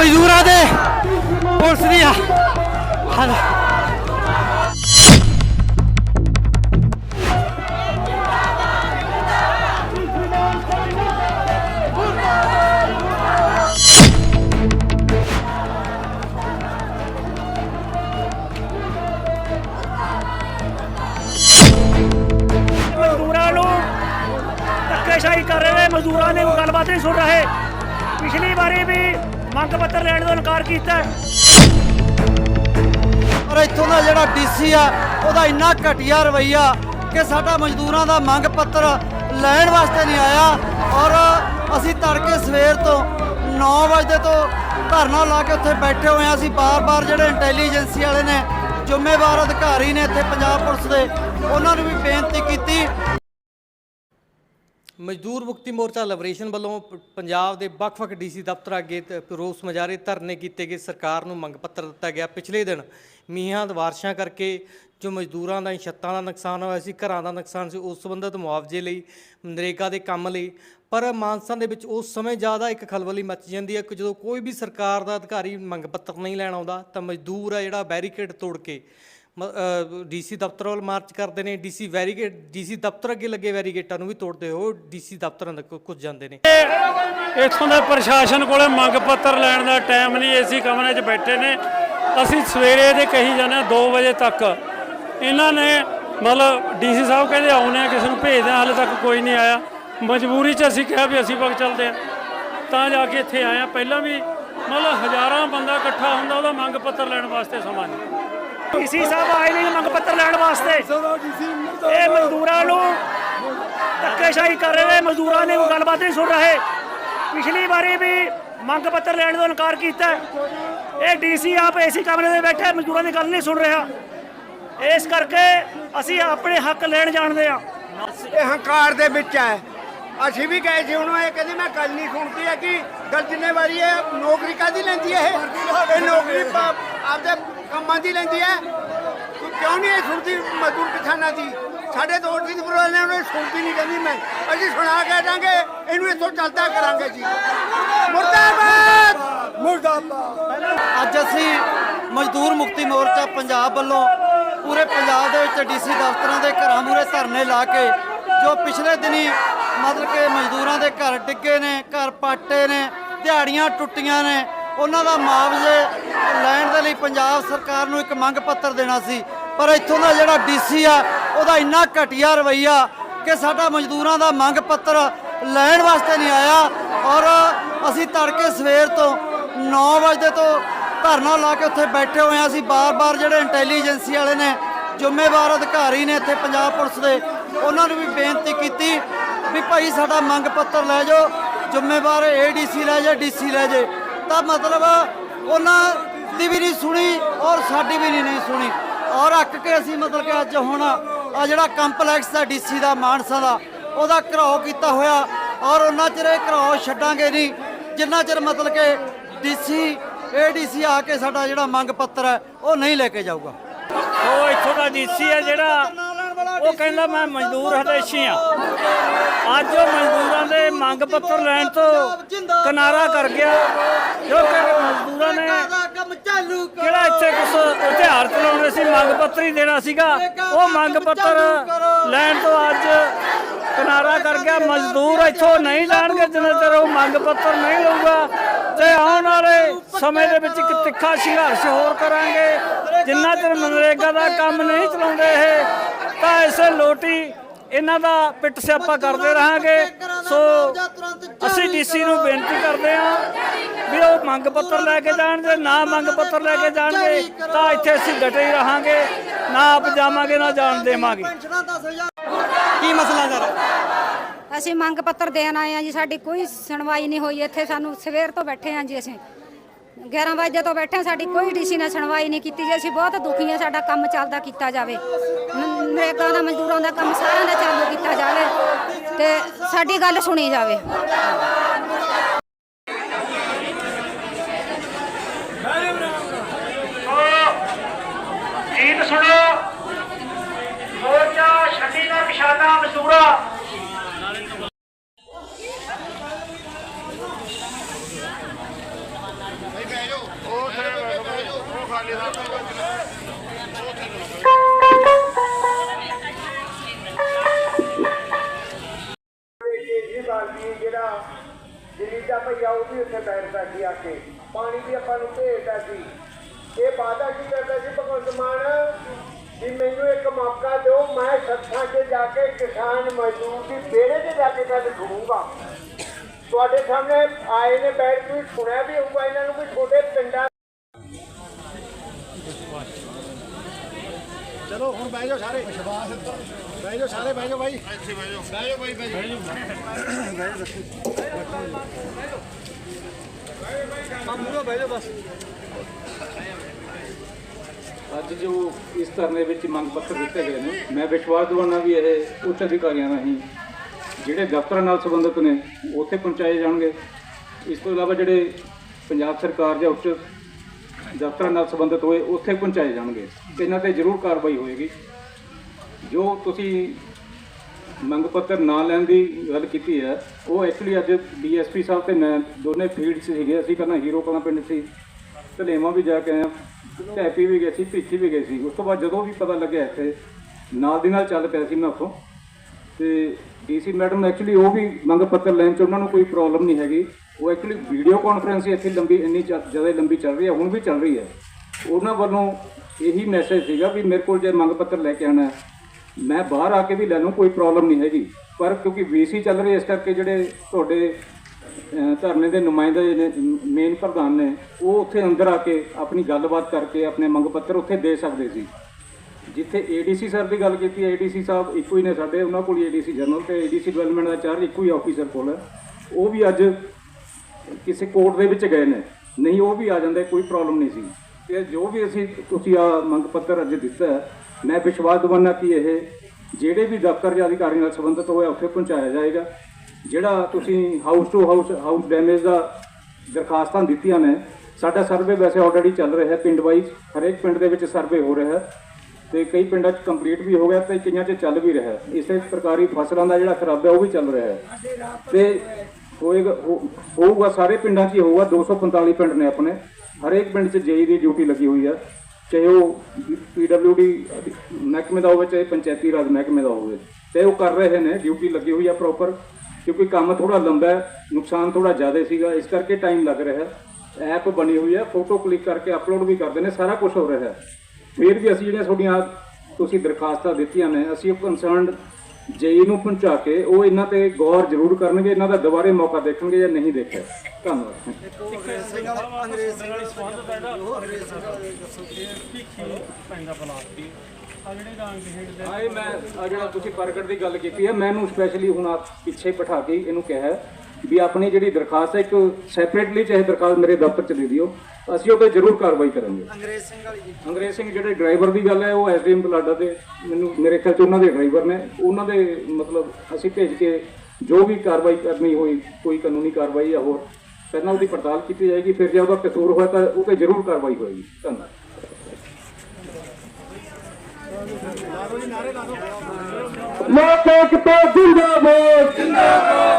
ਮਜ਼ਦੂਰਾਂ ਦੇ ਪੁਲਿਸ ਦੀ ਆ ਹਲ ਮਜ਼ਦੂਰਾਂ ਨੂੰ ਧੱਕੇਸ਼ਾਹੀ ਕਰ ਰਹੇ ਨੇ ਮਜ਼ਦੂਰਾਂ ਨੇ ਕੋਈ ਗੱਲਬਾਤ ਨਹੀਂ ਸੁਣ ਰਹੇ ਪਿਛਲੀ ਵਾਰੀ ਵੀ ਮੰਗ ਪੱਤਰ ਲੈਣ ਤੋਂ ਇਨਕਾਰ ਕੀਤਾ ਔਰ ਇੱਥੋਂ ਦਾ ਜਿਹੜਾ ਡੀਸੀ ਆ, ਉਹਦਾ ਇੰਨਾ ਘਟੀਆ ਰਵਈਆ ਕਿ ਸਾਡਾ ਮਜ਼ਦੂਰਾਂ ਦਾ ਮੰਗ ਪੱਤਰ ਲੈਣ ਵਾਸਤੇ ਨਹੀਂ ਆਇਆ ਔਰ ਅਸੀਂ ਤੜਕੇ ਸਵੇਰ ਤੋਂ 9 ਵਜੇ ਤੋਂ ਧਰਨਾ ਲਾ ਕੇ ਉੱਥੇ ਬੈਠੇ ਹੋਏ ਆ ਅਸੀਂ ਬਾਰ-ਬਾਰ ਜਿਹੜੇ ਇੰਟੈਲੀਜੈਂਸੀ ਵਾਲੇ ਨੇ, ਜ਼ਿੰਮੇਵਾਰ ਅਧਿਕਾਰੀ ਨੇ ਇੱਥੇ ਪੰਜਾਬ ਪੁਲਿਸ ਦੇ, ਉਹਨਾਂ ਨੂੰ ਵੀ ਬੇਨਤੀ ਕੀਤੀ ਮਜ਼ਦੂਰ ਮੁਕਤੀ ਮੋਰਚਾ ਲਿਬਰੇਸ਼ਨ ਵੱਲੋਂ ਪ- ਪੰਜਾਬ ਦੇ ਵੱਖ-ਵੱਖ ਡੀਸੀ ਦਫ਼ਤਰ ਅੱਗੇ ਤ- ਰੋਸ ਮੁਜ਼ਾਹਰੇ ਧਰਨੇ ਕੀਤੇ ਗਏ। ਸਰਕਾਰ ਨੂੰ ਮੰਗ ਪੱਤਰ ਦਿੱਤਾ ਗਿਆ। ਪਿਛਲੇ ਦਿਨ ਮੀਂਹਾਂ ਦੀ ਬਾਰਿਸ਼ਾਂ ਕਰਕੇ ਜੋ ਮਜ਼ਦੂਰਾਂ ਦਾ ਛੱਤਾਂ ਦਾ ਨੁਕਸਾਨ ਹੋਇਆ ਸੀ, ਘਰਾਂ ਦਾ ਨੁਕਸਾਨ ਸੀ, ਉਸ ਸੰਬੰਧਿਤ ਮੁਆਵਜ਼ੇ ਲਈ ਨਰੇਗਾ ਦੇ ਕੰਮ ਲਈ, ਪਰ ਮਾਨਸਾ ਦੇ ਵਿੱਚ ਉਸ ਸਮੇਂ ਜ਼ਿਆਦਾ ਇੱਕ ਖਲਬਲੀ ਮੱਚ ਜਾਂਦੀ ਹੈ ਕਿ ਜਦੋਂ ਕੋਈ ਵੀ ਸਰਕਾਰ ਦਾ ਅਧਿਕਾਰੀ ਮੰਗ ਪੱਤਰ ਨਹੀਂ ਲੈਣ ਆਉਂਦਾ, ਤਾਂ ਮਜ਼ਦੂਰ ਆ ਜਿਹੜਾ ਬੈਰੀਕੇਡ ਤੋੜ ਕੇ ਡੀਸੀ ਦਫ਼ਤਰ ਵੱਲ ਮਾਰਚ ਕਰਦੇ ਨੇ, ਡੀਸੀ ਵੈਰੀਗੇਟ, ਡੀਸੀ ਦਫ਼ਤਰ ਅੱਗੇ ਲੱਗੇ ਵੈਰੀਗੇਟਾਂ ਨੂੰ ਵੀ ਤੋੜਦੇ ਹੋ, ਡੀਸੀ ਦਫ਼ਤਰਾਂ ਤੱਕ ਕੁਝ ਜਾਂਦੇ ਨੇ? ਇੱਥੋਂ ਦੇ ਪ੍ਰਸ਼ਾਸਨ ਕੋਲੇ ਮੰਗ ਪੱਤਰ ਲੈਣ ਦਾ ਟਾਈਮ ਨਹੀਂ, ਏਸੀ ਕਮਰੇ 'ਚ ਬੈਠੇ ਨੇ। ਅਸੀਂ ਸਵੇਰੇ ਦੇ ਕਹੀ ਜਾਂਦੇ ਹਾਂ 2 ਵਜੇ ਤੱਕ। ਇਹਨਾਂ ਨੇ ਮਤਲਬ ਡੀਸੀ ਸਾਹਿਬ ਕਹਿੰਦੇ ਆਉਣੇ ਆ, ਕਿਸੇ ਨੂੰ ਭੇਜਦੇ ਆ ਹਾਲੇ ਤੱਕ ਕੋਈ ਨਹੀਂ ਆਇਆ। ਮਜਬੂਰੀ 'ਚ ਅਸੀਂ ਕਿਹਾ ਵੀ ਅਸੀਂ ਵਗ ਚੱਲਦੇ ਆ ਤਾਂ ਜਾ ਕੇ ਇੱਥੇ ਆਏ ਆ ਪਹਿਲਾਂ ਵੀ ਮਤਲਬ ਹਜ਼ਾਰਾਂ ਬੰਦਾ ਇਕੱਠਾ ਹੁੰਦਾ, ਉਹਦਾ ਮੰਗ ਪੱਤਰ ਲੈਣ ਵਾਸਤੇ ਸਮਾਂ ਨਹੀਂ। ਡੀਸੀ ਸਾਹਿਬ ਆਏ ਨਹੀਂ ਮੰਗ ਪੱਤਰ ਲੈਣ ਵਾਸਤੇ। ਇਹ ਮਜ਼ਦੂਰਾਂ ਨੂੰ ਧੱਕੇਸ਼ਾਹੀ ਕਰ ਰਹੇ ਨੇ, ਮਜ਼ਦੂਰਾਂ ਨੇ ਕੋਈ ਗੱਲਬਾਤ ਨਹੀਂ ਸੁਣ ਰਹੇ। ਪਿਛਲੀ ਵਾਰੀ ਵੀ ਮੰਗ ਪੱਤਰ ਲੈਣ ਤੋਂ ਇਨਕਾਰ ਕੀਤਾ। ਇਹ ਡੀਸੀ ਆਪ ਏਸੀ ਕਮਰੇ ਦੇ ਬੈਠੇ, ਮਜ਼ਦੂਰਾਂ ਦੀ ਗੱਲ ਨਹੀਂ ਸੁਣ ਰਿਹਾ। ਇਸ ਕਰਕੇ ਅਸੀਂ ਆਪਣੇ ਹੱਕ ਲੈਣ ਜਾਣਦੇ ਆ ਇਹ ਹੰਕਾਰ ਦੇ ਵਿੱਚ ਹੈ। ਅਸੀਂ ਵੀ ਗਏ ਸੀ ਉਹਨੂੰ, ਇਹ ਕਹਿੰਦੀ, ਮੈਂ ਗੱਲ ਨਹੀਂ ਸੁਣਦੀ ਹੈ ਕਿ ਗੱਲ ਜਿੰਨੇ ਵਾਰੀ ਇਹ ਨੌਕਰੀ ਕਾਦੀ ਲੈਂਦੀ ਹੈ ਇਹ? ਨੌਕਰੀ ਆਪਦੇ ਕੰਮਾਂ ਦੀ ਲੈਂਦੀ ਹੈ ਤੂੰ ਕਿਉਂ ਨਹੀਂ ਇਹ ਸੁਣਦੀ ਮਜ਼ਦੂਰ ਕਿਸਾਨਾਂ ਦੀ? ਸਾਡੇ ਦੋ ਦੀ ਬਰੋਲ ਨੇ, ਉਹਨੇ ਸੁਣਦੀ ਨਹੀਂ ਕਹਿੰਦੀ ਮੈਂ। ਅਸੀਂ ਸੁਣਾ ਕੇ ਦਾਂਗੇ ਇਹਨੂੰ ਇੱਥੋਂ ਚੱਲਦਾ ਕਰਾਂਗੇ ਜੀ। ਮੁਰਦਾਬਾਦ! ਮੁਰਦਾਬਾਦ। ਅੱਜ ਅਸੀਂ ਮਜ਼ਦੂਰ ਮੁਕਤੀ ਮੋਰਚਾ ਪੰਜਾਬ ਵੱਲੋਂ ਪੂਰੇ ਪੰਜਾਬ ਦੇ ਵਿੱਚ ਡੀਸੀ ਦਫ਼ਤਰਾਂ ਦੇ ਘਰਾਂ ਮੂਹਰੇ ਧਰਨੇ ਲਾ ਕੇ, ਜੋ ਪਿਛਲੇ ਦਿਨੀ ਮਤਲਬ ਕਿ ਮਜ਼ਦੂਰਾਂ ਦੇ ਘਰ ਡਿੱਗੇ ਨੇ, ਘਰ ਪਾਟੇ ਨੇ, ਦਿਹਾੜੀਆਂ ਟੁੱਟੀਆਂ ਨੇ ਉਹਨਾਂ ਦਾ ਮੁਆਵਜ਼ੇ ਲੈਣ ਦੇ ਲਈ ਪੰਜਾਬ ਸਰਕਾਰ ਨੂੰ ਇੱਕ ਮੰਗ ਪੱਤਰ ਦੇਣਾ ਸੀ, ਪਰ ਇੱਥੋਂ ਦਾ ਜਿਹੜਾ ਡੀਸੀ ਆ, ਉਹਦਾ ਇੰਨਾ ਘਟੀਆ ਰਵਈਆ ਕਿ ਸਾਡਾ ਮਜ਼ਦੂਰਾਂ ਦਾ ਮੰਗ ਪੱਤਰ ਲੈਣ ਵਾਸਤੇ ਨਹੀਂ ਆਇਆ ਔਰ ਅਸੀਂ ਤੜਕੇ ਸਵੇਰ ਤੋਂ 9 ਵਜੇ ਤੋਂ ਧਰਨਾ ਲਾ ਕੇ ਉੱਥੇ ਬੈਠੇ ਹੋਏ ਆ ਅਸੀਂ ਬਾਰ-ਬਾਰ ਜਿਹੜੇ ਇੰਟੈਲੀਜੈਂਸੀ ਵਾਲੇ ਨੇ, ਜ਼ਿੰਮੇਵਾਰ ਅਧਿਕਾਰੀ ਨੇ ਇੱਥੇ ਪੰਜਾਬ ਪੁਲਿਸ ਦੇ, ਉਹਨਾਂ ਨੂੰ ਵੀ ਬੇਨਤੀ ਕੀਤੀ ਵੀ ਭਾਈ ਸਾਡਾ ਮੰਗ ਪੱਤਰ ਲੈ ਜਾਓ, ਜ਼ਿੰਮੇਵਾਰ ਏਡੀਸੀ ਲੈ ਜਾ ਡੀਸੀ ਲੈ ਜੇ ਤਾਂ ਮਤਲਬ ਉਹਨਾਂ ਦੀ ਵੀ ਨਹੀਂ ਸੁਣੀ ਔਰ ਸਾਡੀ ਵੀ ਨਹੀਂ ਨਹੀਂ ਸੁਣੀ। ਔਰ ਅੱਕ ਕੇ ਅਸੀਂ ਮਤਲਬ ਕਿ ਅੱਜ ਹੁਣ ਆ ਜਿਹੜਾ ਕੰਪਲੈਕਸ ਦਾ ਡੀਸੀ ਦਾ, ਮਾਨਸਾ ਦਾ, ਉਹਦਾ ਘਰਾਓ ਕੀਤਾ ਹੋਇਆ ਔਰ ਉਹਨਾਂ ਚਿਰ ਇਹ ਘਰਾਓ ਛੱਡਾਂਗੇ ਨਹੀਂ। ਜਿੰਨਾ ਚਿਰ ਮਤਲਬ ਕਿ ਡੀਸੀ, ਏਡੀਸੀ ਆ ਕੇ ਸਾਡਾ ਜਿਹੜਾ ਮੰਗ ਪੱਤਰ ਹੈ, ਉਹ ਨਹੀਂ ਲੈ ਕੇ ਜਾਊਗਾ। ਉਹ ਇੱਥੋਂ ਦਾ ਡੀਸੀ ਹੈ ਜਿਹੜਾ ਉਹ ਕਹਿੰਦਾ ਮੈਂ ਮਜ਼ਦੂਰ ਹਦੇਸ਼ੀ ਆ ਅੱਜ ਉਹ ਮਜ਼ਦੂਰਾਂ ਦੇ ਮੰਗ ਪੱਤਰ ਲੈਣ ਤੋਂ ਕਿਨਾਰਾ ਕਰ ਗਿਆ। ਕਿਉਂਕਿ ਮਜ਼ਦੂਰਾਂ ਨੇ ਕੰਮ ਚਾਲੂ ਕਿਹੜਾ ਇੱਥੇ ਕੁਝ ਹਥਿਆਰ ਚਲਾਉਣੇ ਸੀ ਮੰਗ ਪੱਤਰ ਹੀ ਦੇਣਾ ਸੀਗਾ। ਉਹ ਮੰਗ ਪੱਤਰ ਲੈਣ ਤੋਂ ਅੱਜ ਕਿਨਾਰਾ ਕਰ ਗਿਆ। ਮਜ਼ਦੂਰ ਇੱਥੋਂ ਨਹੀਂ ਜਾਣਗੇ ਜਿੰਨਾ ਚਿਰ ਉਹ ਮੰਗ ਪੱਤਰ ਨਹੀਂ ਲਊਗਾ। ਤੇ ਆਉਣ ਵਾਲੇ ਸਮੇਂ ਦੇ ਵਿੱਚ ਇੱਕ ਤਿੱਖਾ ਸੰਘਰਸ਼ ਹੋਰ ਕਰਾਂਗੇ। ਜਿੰਨਾ ਚਿਰ ਮਨਰੇਗਾ ਦਾ ਕੰਮ ਨਹੀਂ ਚਲਾਉਂਦੇ ਇਹ ਤਾਂ ਐਸੇ ਲੋਟੀ ਇਹਨਾਂ ਦਾ ਪਿੱਟ ਸਿਆਪਾ ਕਰਦੇ ਰਹਾਂਗੇ। ਸੋ ਅਸੀਂ ਡੀਸੀ ਨੂੰ ਬੇਨਤੀ ਕਰਦੇ ਹਾਂ ਵੀ ਉਹ ਮੰਗ ਪੱਤਰ ਲੈ ਕੇ ਜਾਣ ਜੇ ਨਾ ਮੰਗ ਪੱਤਰ ਲੈ ਕੇ ਜਾਣਗੇ ਤਾਂ ਇੱਥੇ ਅਸੀਂ ਡਟੇ ਹੀ ਰਹਾਂਗੇ ਨਾ ਆਪ ਜਾਵਾਂਗੇ ਨਾ ਜਾਣ ਦੇਵਾਂਗੇ। ਕੀ ਮਸਲਾ ਸਰ? ਅਸੀਂ ਮੰਗ ਪੱਤਰ ਦੇਣ ਆਏ ਆ ਜੀ ਸਾਡੀ ਕੋਈ ਸੁਣਵਾਈ ਨਹੀਂ ਹੋਈ ਇੱਥੇ ਸਾਨੂੰ ਸਵੇਰ ਤੋਂ ਬੈਠੇ ਆ ਜੀ ਅਸੀਂ। 11 ਵਜੇ ਤੋਂ ਬੈਠੇ ਹਾਂ, ਸਾਡੀ ਕੋਈ ਡੀਸੀ ਨੇ ਸੁਣਵਾਈ ਨਹੀਂ ਕੀਤੀ ਜੀ। ਅਸੀਂ ਬਹੁਤ ਦੁਖੀ ਹਾਂ ਸਾਡਾ ਕੰਮ ਚੱਲਦਾ ਕੀਤਾ ਜਾਵੇ। ਨ- ਨਰੇਗਾ ਦਾ ਮਜ਼ਦੂਰਾਂ ਦਾ ਕੰਮ ਸਾਰਿਆਂ ਦਾ ਚਾਲੂ ਕੀਤਾ ਜਾਵੇ ਤੇ ਸਾਡੀ ਗੱਲ ਸੁਣੀ ਜਾਵੇ। ਜਿਹੜਾ ਦਿੱਲੀ ਦਾ ਭਈਆ ਉਹ ਵੀ ਉੱਥੇ ਬੈਠਦਾ ਸੀ ਆ ਕੇ ਪਾਣੀ ਵੀ ਆਪਾਂ ਨੂੰ ਭੇਜਦਾ ਸੀ ਇਹ ਵਾਦਾ ਕੀ ਕਰਦਾ ਸੀ ਭਗਵੰਤ ਮਾਨ ਵੀ ਮੈਨੂੰ ਇੱਕ ਮੌਕਾ ਦਿਓ ਮੈਂ ਸੱਥਾਂ 'ਚ ਜਾ ਕੇ ਕਿਸਾਨ ਮਜ਼ਦੂਰ ਦੀ ਬੇੜੇ 'ਤੇ ਜਾ ਕੇ ਗੱਲ ਕਰੂੰਗਾ ਤੁਹਾਡੇ ਸਾਹਮਣੇ ਆਏ ਨੇ ਬੈਠ ਕੇ ਸੁਣਿਆ ਵੀ ਹੋਊਗਾ, ਇਹਨਾਂ ਨੂੰ ਵੀ ਛੋਟੇ ਪਿੰਡਾਂ ਚਲੋ, ਹੁਣ ਬਹਿ ਜਾਓ ਸਾਰੇ। ਵਿਸ਼ਵਾਸ ਬਹਿ ਜਾਓ ਸਾਰੇ, ਬਹਿ ਜਾਓ ਬਾਈ। ਇੱਥੇ ਬਹਿ ਜਾਓ। ਬਹਿ ਜਾਓ। ਬਾਈ ਬਹਿ ਜਾਓ ਅੱਜ ਜੋ ਇਸ ਧਰਨੇ ਵਿੱਚ ਮੰਗ ਪੱਤਰ ਦਿੱਤੇ ਗਏ ਨੇ, ਮੈਂ ਵਿਸ਼ਵਾਸ ਦਿਵਾਉਣਾ ਵੀ ਇਹ ਉੱਚ ਅਧਿਕਾਰੀਆਂ ਰਾਹੀਂ, ਜਿਹੜੇ ਦਫ਼ਤਰਾਂ ਨਾਲ ਸੰਬੰਧਿਤ ਨੇ, ਉੱਥੇ ਪਹੁੰਚਾਏ ਜਾਣਗੇ। ਇਸ ਤੋਂ ਇਲਾਵਾ ਜਿਹੜੇ ਪੰਜਾਬ ਸਰਕਾਰ ਜਾਂ ਉੱਚ ਦਫ਼ਤਰਾਂ ਨਾਲ ਸੰਬੰਧਿਤ ਹੋਏ, ਉੱਥੇ ਪਹੁੰਚਾਏ ਜਾਣਗੇ। ਤੇ ਇਹਨਾਂ ਤੇ ਜ਼ਰੂਰ ਕਾਰਵਾਈ ਹੋਏਗੀ। ਜੋ ਤੁਸੀਂ ਮੰਗ ਪੱਤਰ ਨਾ ਲੈਣ ਦੀ ਗੱਲ ਕੀਤੀ ਹੈ, ਉਹ ਐਕਚੁਅਲੀ ਅੱਜ ਡੀਐਸਪੀ ਸਾਹਿਬ ਤੇ ਮੈਂ ਦੋਨੇ ਫੀਲਡ 'ਚ ਸੀਗੇ। ਅਸੀਂ ਪਹਿਲਾਂ ਹੀਰੋ ਕਲਾਂ ਪਿੰਡ ਸੀ। ਧਲੇਵਾਂ ਵੀ ਜਾ ਕੇ ਆਇਆ ਹਾਂ। ਟੈਪੀ ਵੀ ਗਏ ਸੀ ਭਿੱਚੀ ਵੀ ਗਏ ਸੀ। ਉਸ ਤੋਂ ਬਾਅਦ ਜਦੋਂ ਵੀ ਪਤਾ ਲੱਗਿਆ ਇੱਥੇ, ਨਾਲ ਦੀ ਨਾਲ ਚੱਲ ਪਿਆ ਸੀ ਮੈਂ ਉੱਥੋਂ। ਤੇ ਡੀਸੀ ਮੈਡਮ ਐਕਚੁਅਲੀ ਉਹ ਵੀ ਮੰਗ ਪੱਤਰ ਲੈਣ 'ਚ, ਉਹਨਾਂ ਨੂੰ ਕੋਈ ਪ੍ਰੋਬਲਮ ਨਹੀਂ ਹੈਗੀ। ਉਹ ਐਕਚੁਅਲੀ ਵੀਡੀਓ ਕਾਨਫਰੰਸ ਹੀ ਇੱਥੇ ਲੰਬੀ, ਇੰਨੀ ਚ- ਜ਼ਿਆਦਾ ਲੰਬੀ ਚੱਲ ਰਹੀ ਹੈ, ਹੁਣ ਵੀ ਚੱਲ ਰਹੀ ਹੈ। ਉਹਨਾਂ ਵੱਲੋਂ ਇਹੀ ਮੈਸੇਜ ਸੀਗਾ ਵੀ ਮੇਰੇ ਕੋਲ ਜੇ ਮੰਗ ਪੱਤਰ ਲੈ ਕੇ ਆਣਾ ਮੈਂ ਬਾਹਰ ਆ ਕੇ ਵੀ ਲੈ ਲਵਾਂ ਕੋਈ ਪ੍ਰੋਬਲਮ ਨਹੀਂ ਹੈਗੀ। ਪਰ ਕਿਉਂਕਿ ਵੀਸੀ ਚੱਲ ਰਹੀ ਇਸ ਕਰਕੇ ਜਿਹੜੇ ਤੁਹਾਡੇ ਧਰਨੇ ਦੇ ਨੁਮਾਇੰਦੇ ਨੇ ਮੇਨ ਪ੍ਰਧਾਨ ਨੇ, ਉਹ ਉੱਥੇ ਅੰਦਰ ਆ ਕੇ ਆਪਣੀ ਗੱਲਬਾਤ ਕਰਕੇ ਆਪਣੇ ਮੰਗ ਪੱਤਰ ਉੱਥੇ ਦੇ ਸਕਦੇ ਸੀ। ਜਿੱਥੇ ਏਡੀਸੀ ਸਰ ਦੀ ਗੱਲ ਕੀਤੀ ਹੈ ਏਡੀਸੀ ਸਾਹਿਬ ਇੱਕੋ ਹੀ ਨੇ ਸਾਡੇ, ਉਹਨਾਂ ਕੋਲ ਏਡੀਸੀ ਜਨਰਲ ਤੇ ਏਡੀਸੀ ਡਿਵੈਲਪਮੈਂਟ ਦਾ ਚਾਰਜ ਇੱਕੋ ਹੀ ਆਫੀਸਰ ਕੋਲ ਹੈ। ਉਹ ਵੀ ਅੱਜ ਕਿਸੇ ਕੋਰਟ ਦੇ ਵਿੱਚ ਗਏ ਨੇ, ਨਹੀਂ ਉਹ ਵੀ ਆ ਜਾਂਦੇ, ਕੋਈ ਪ੍ਰੋਬਲਮ ਨਹੀਂ ਸੀ। ਤੇ ਜੋ ਵੀ ਅਸੀਂ ਤੁਸੀਂ ਆ ਮੰਗ ਪੱਤਰ ਅੱਜ ਦਿੱਤਾ ਮੈਂ ਵਿਸ਼ਵਾਸ ਦਿਵਾਨਾ ਕਿ ਇਹ ਜਿਹੜੇ ਵੀ ਦਫ਼ਤਰ ਜਾਂ ਅਧਿਕਾਰੀ ਨਾਲ ਸੰਬੰਧਿਤ ਹੋਇਆ, ਉੱਥੇ ਪਹੁੰਚਾਇਆ ਜਾਏਗਾ। ਜਿਹੜਾ ਤੁਸੀਂ house to house house damage ਦਾ ਦਰਖਾਸਤਾਂ ਦਿੱਤੀਆਂ ਨੇ, ਸਾਡਾ ਸਰਵੇ ਵੈਸੇ ਆਲਰੇਡੀ ਚੱਲ ਰਿਹਾ ਹੈ, ਪਿੰਡ ਵਾਈਜ਼ ਹਰੇਕ ਪਿੰਡ ਦੇ ਵਿੱਚ ਸਰਵੇ ਹੋ ਰਿਹਾ ਹੈ। ਤੇ ਕਈ ਪਿੰਡਾਂ 'ਚ ਕੰਪਲੀਟ ਵੀ ਹੋ ਗਿਆ ਤੇ ਕਈਆਂ 'ਚ ਚੱਲ ਵੀ ਰਿਹਾ ਹੈ। ਇਸੇ ਪ੍ਰਕਾਰੀ ਫਸਲਾਂ ਦਾ ਜਿਹੜਾ ਖਰਾਬ ਹੈ ਉਹ ਵੀ ਚੱਲ ਰਿਹਾ ਹੈ। ਤੇ ਹੋਏਗਾ, ਹੋ- ਹੋਊਗਾ, ਸਾਰੇ ਪਿੰਡਾਂ 'ਚ ਹੀ ਹੋਊਗਾ 245 ਪਿੰਡ ਨੇ ਆਪਣੇ। ਹਰੇਕ ਪਿੰਡ 'ਚ ਜੇਈ ਦੀ ਡਿਊਟੀ ਲੱਗੀ ਹੋਈ ਹੈ ਚਾਹੇ ਉਹ ਪੀਡਬਲਯੂਡੀ ਮਹਿਕਮੇ ਦਾ ਹੋਵੇ, ਚਾਹੇ ਪੰਚਾਇਤੀ ਰਾਜ ਮਹਿਕਮੇ ਦਾ ਹੋਵੇ। ਤੇ ਉਹ ਕਰ ਰਹੇ ਨੇ ਡਿਊਟੀ ਲੱਗੀ ਹੋਈ ਹੈ ਪ੍ਰੋਪਰ ਕਿਉਂਕਿ ਕੰਮ ਥੋੜਾ ਲੰਬਾ ਹੈ, ਨੁਕਸਾਨ ਥੋੜਾ ਜ਼ਿਆਦਾ ਸੀਗਾ, ਇਸ ਕਰਕੇ ਟਾਈਮ ਲੱਗ ਰਿਹਾ। ਹੈ ਐਪ ਬਣੀ ਹੋਈ ਹੈ ਫੋਟੋ ਕਲਿੱਕ ਕਰਕੇ ਅਪਲੋਡ ਵੀ ਕਰਦੇ ਨੇ, ਸਾਰਾ ਕੁਝ ਹੋ ਰਿਹਾ ਹੈ। ਫਿਰ ਵੀ ਅਸੀਂ ਜਿਹੜੀਆਂ ਤੁਹਾਡੀਆਂ ਤੁਸੀਂ ਦਰਖਾਸਤਾਂ ਦਿੱਤੀਆਂ ਨੇ, ਅਸੀਂ ਉਹ ਕੰਸਰਨਡ ਜੇਈ ਨੂੰ ਪਹੁੰਚਾ ਕੇ ਉਹ ਇਹਨਾਂ ਤੇ ਗੌਰ ਜ਼ਰੂਰ ਕਰਨਗੇ ਇਹਨਾਂ ਦਾ ਦੁਬਾਰੇ ਮੌਕਾ ਦੇਖਣਗੇ ਜਾਂ ਨਹੀਂ ਦੇਖਿਆ। ਧੰਨਵਾਦ। ਮੈਂ ਆ ਜਿਹੜਾ ਤੁਸੀਂ ਪ੍ਰਗਟ ਦੀ ਗੱਲ ਕੀਤੀ ਹੈ ਮੈਂ ਇਹਨੂੰ ਸਪੈਸ਼ਲੀ ਹੁਣ ਆ ਪਿੱਛੇ ਬਿਠਾ ਕੇ ਇਹਨੂੰ ਕਿਹਾ ਹੈ। ਵੀ ਆਪਣੀ ਜਿਹੜੀ ਦਰਖਾਸਤ ਹੈ ਇੱਕ ਸੈਪਰੇਟਲੀ ਚਾਹੇ ਦਰਖਾਸਤ ਮੇਰੇ ਦਫ਼ਤਰ ਚ ਦੇ ਦਿਓ ਅਸੀਂ ਉਹ ਤੇ ਜ਼ਰੂਰ ਕਾਰਵਾਈ ਕਰਾਂਗੇ। ਅੰਗਰੇਜ਼ ਸਿੰਘ ਵਾਲੀ ਜੀ। ਅੰਗਰੇਜ਼ ਸਿੰਘ ਜਿਹੜੇ ਡਰਾਈਵਰ ਦੀ ਗੱਲ ਹੈ ਉਹ ਐਸਡੀਐਮ ਬਲਾਡਾ ਦੇ ਮੈਨੂੰ ਮੇਰੇ ਖਿਆਲ ਚ ਉਹਨਾਂ ਦੇ ਡਰਾਈਵਰ ਨੇ। ਉਹਨਾਂ ਦੇ ਮਤਲਬ ਅਸੀਂ ਭੇਜ ਕੇ ਜੋ ਵੀ ਕਾਰਵਾਈ ਕਰਨੀ ਹੋਈ ਕੋਈ ਕਾਨੂੰਨੀ ਕਾਰਵਾਈ ਜਾਂ ਹੋਰ ਪਹਿਲਾਂ ਉਹਦੀ ਪੜਤਾਲ ਕੀਤੀ ਜਾਏਗੀ ਫਿਰ ਜੇ ਉਹਦਾ ਕਸੂਰ ਹੋਇਆ ਤਾਂ ਉਹ ਤੇ ਜ਼ਰੂਰ ਕਾਰਵਾਈ ਹੋਏਗੀ। ਧੰਨਵਾਦ। ਲੋਕ ਏਕਤਾ ਜਿੰਦਾਬਾਦ। ਮਤਲਬ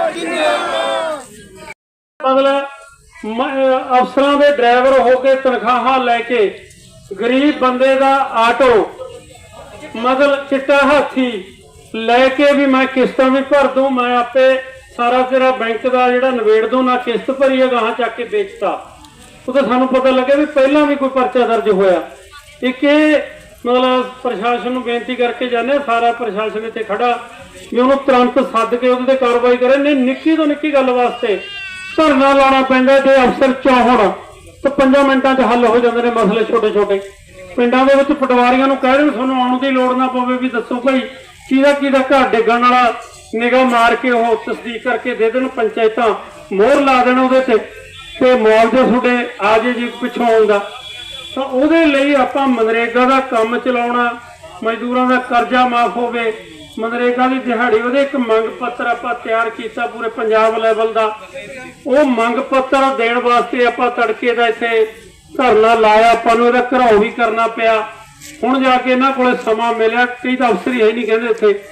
ਅਫਸਰਾਂ ਦੇ ਡਰਾਈਵਰ ਹੋ ਕੇ ਤਨਖਾਹਾਂ ਲੈ ਕੇ ਗਰੀਬ ਬੰਦੇ ਦਾ ਆਟੋ ਮਤਲਬ ਚਿੱਟਾ ਹਾਥੀ ਲੈ ਕੇ ਵੀ ਮੈਂ ਕਿਸ਼ਤਾਂ ਵੀ ਭਰ ਦੂੰ ਮੈਂ ਆਪੇ ਸਾਰਾ ਤੇਰਾ ਬੈਂਕ ਦਾ ਜਿਹੜਾ ਨਵੇੜ ਦੂੰ ਨਾ ਕਿਸ਼ਤ ਭਰੀ ਹੈ ਗਾਹਾਂ ਚੱਕ ਕੇ ਵੇਚਤਾ। ਉਹ ਤਾਂ ਸਾਨੂੰ ਪਤਾ ਲੱਗਿਆ ਵੀ ਪਹਿਲਾਂ ਵੀ ਕੋਈ ਪਰਚਾ ਦਰਜ ਹੋਇਆ। ਇੱਕ ਇਹ ਮਤਲਬ ਪ੍ਰਸ਼ਾਸਨ ਨੂੰ ਬੇਨਤੀ ਕਰਕੇ ਜਾਂਦੇ ਹਾਂ, ਸਾਰਾ ਪ੍ਰਸ਼ਾਸਨ ਇੱਥੇ ਖੜਾ ਵੀ ਉਹਨੂੰ ਤੁਰੰਤ ਸੱਦ ਕੇ ਉਹਦੇ ਤੇ ਕਾਰਵਾਈ ਕਰੇ ਨਹੀਂ ਨਿੱਕੀ ਤੋਂ ਨਿੱਕੀ ਗੱਲ ਵਾਸਤੇ ਧਰਨਾ ਲਾਉਣਾ ਪੈਂਦਾ ਜੇ ਅਫਸਰ ਚਾਹਣ ਤਾਂ 5 ਮਿੰਟਾਂ 'ਚ ਹੱਲ ਹੋ ਜਾਂਦੇ ਨੇ ਮਸਲੇ ਛੋਟੇ ਛੋਟੇ ਪਿੰਡਾਂ ਦੇ ਵਿੱਚ ਪਟਵਾਰੀਆਂ ਨੂੰ ਕਹਿ ਰਹੇ ਤੁਹਾਨੂੰ ਆਉਣ ਦੀ ਲੋੜ ਨਾ ਪਵੇ ਵੀ ਦੱਸੋ ਭਾਈ, ਕਿਹਦਾ ਕਿਹਦਾ ਘਰ ਡਿੱਗਣ ਵਾਲਾ ਨਿਗਾਹ ਮਾਰ ਕੇ ਉਹ ਤਸਦੀਕ ਕਰਕੇ ਦੇ ਦੇਣ, ਪੰਚਾਇਤਾਂ ਮੋਹਰ ਲਾ ਦੇਣ ਉਹਦੇ ਤੇ ਤੇ ਮੁਆਵਜ਼ਾ ਤੁਹਾਡੇ ਆ ਜੇ ਜੀ ਪਿੱਛੋਂ ਆਉਂਦਾ ਤਾਂ ਉਹਦੇ ਲਈ ਆਪਾਂ ਮਨਰੇਗਾ ਦਾ ਕੰਮ ਚਲਾਉਣਾ, ਮਜ਼ਦੂਰਾਂ ਦਾ ਕਰਜ਼ਾ ਮਾਫ ਹੋਵੇ ਮਨਰੇਗਾ ਦੀ ਦਿਹਾੜੀ ਉਹਦੇ ਇੱਕ ਮੰਗ ਪੱਤਰ ਆਪਾਂ ਤਿਆਰ ਕੀਤਾ ਪੂਰੇ ਪੰਜਾਬ ਲੈਵਲ ਦਾ। ਉਹ ਮੰਗ ਪੱਤਰ ਦੇਣ ਵਾਸਤੇ ਆਪਾਂ ਤੜਕੇ ਦਾ ਇੱਥੇ ਧਰਨਾ ਲਾਇਆ, ਆਪਾਂ ਨੂੰ ਇਹਦਾ ਘਰਾਓ ਵੀ ਕਰਨਾ ਪਿਆ। ਹੁਣ ਜਾ ਕੇ ਇਹਨਾਂ ਕੋਲੇ ਸਮਾਂ ਮਿਲਿਆ, ਕਈ ਤਾਂ ਅਫਸਰ ਹੀ ਨਹੀਂ ਕਹਿੰਦੇ ਇੱਥੇ।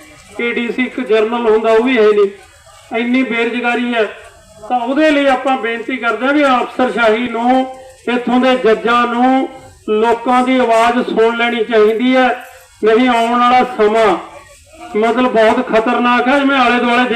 ਏਡੀਸੀ ਇੱਕ ਜਰਨਲ ਹੁੰਦਾ, ਉਹ ਵੀ ਹੈ ਨਹੀਂ। ਇੰਨੀ ਬੇਰੁਜ਼ਗਾਰੀ ਹੈ। ਤਾਂ ਉਹਦੇ ਲਈ ਆਪਾਂ ਬੇਨਤੀ ਕਰਦੇ ਹਾਂ ਵੀ ਅਫਸਰਸ਼ਾਹੀ ਨੂੰ, ਇੱਥੋਂ ਦੇ ਜੱਜਾਂ ਨੂੰ ਲੋਕਾਂ ਦੀ ਆਵਾਜ਼ ਸੁਣ ਲੈਣੀ ਚਾਹੀਦੀ ਹੈ। ਨਹੀਂ ਆਉਣ ਵਾਲਾ ਸਮਾਂ ਮਤਲਬ ਬਹੁਤ ਖਤਰਨਾਕ ਹੈ ਜਿਵੇਂ ਆਲੇ ਦੁਆਲੇ